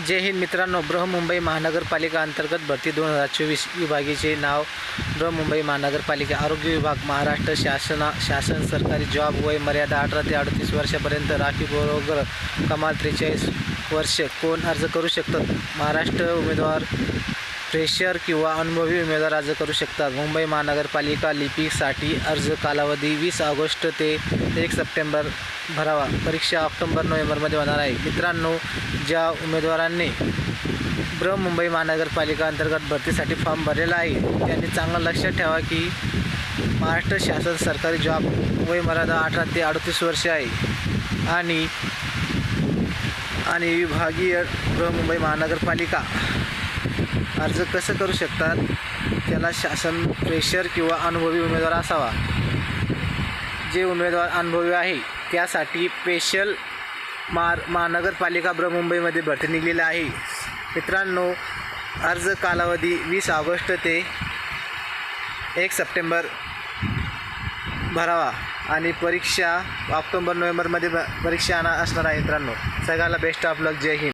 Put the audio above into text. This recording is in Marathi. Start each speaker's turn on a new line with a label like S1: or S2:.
S1: जय हिंद मित्रांनो बृहमुंबई महानगरपालिका अंतर्गत भरती दोन हजार चोवीस विभागीचे नाव बृहमुंबई महानगरपालिका आरोग्य विभाग महाराष्ट्र शासना शासन सरकारी जॉब वय मर्यादा अठरा ते अडतीस वर्षापर्यंत राखी बरोबर कमाल त्रेचाळीस वर्ष कोण अर्ज करू शकतात महाराष्ट्र उमेदवार फ्रेशर किंवा अनुभवी उमेदवार अर्ज करू शकतात. मुंबई महानगरपालिका लिपीसाठी अर्ज कालावधी वीस ऑगस्ट ते एक सप्टेंबर भरावा. परीक्षा ऑक्टोंबर नोव्हेंबरमध्ये होणार आहे. मित्रांनो ज्या उमेदवारांनी बृहमुंबई महानगरपालिका अंतर्गत भरतीसाठी फॉर्म भरलेला आहे त्यांनी चांगलं लक्षात ठेवा की महाराष्ट्र शासन सरकारी जॉब वय मर्यादा अठरा ते अडतीस वर्ष आहे. आणि आणि विभागीय बृहमुंबई महानगरपालिका अर्ज कसं करू शकतात? त्याला शासन प्रेशर किंवा अनुभवी उमेदवार असावा. जे उमेदवार अनुभवी आहे त्यासाठी स्पेशल मार महानगरपालिका मुंबईमध्ये भरती निघलेली आहे. मित्रांनो अर्ज कालावधी वीस ऑगस्ट ते एक सप्टेंबर भरावा आणि परीक्षा ऑक्टोबर नोव्हेंबरमध्ये ब- परीक्षा आणा- असणार आहे मित्रांनो. सगळ्याला बेस्ट ऑफ लक जय हिंद.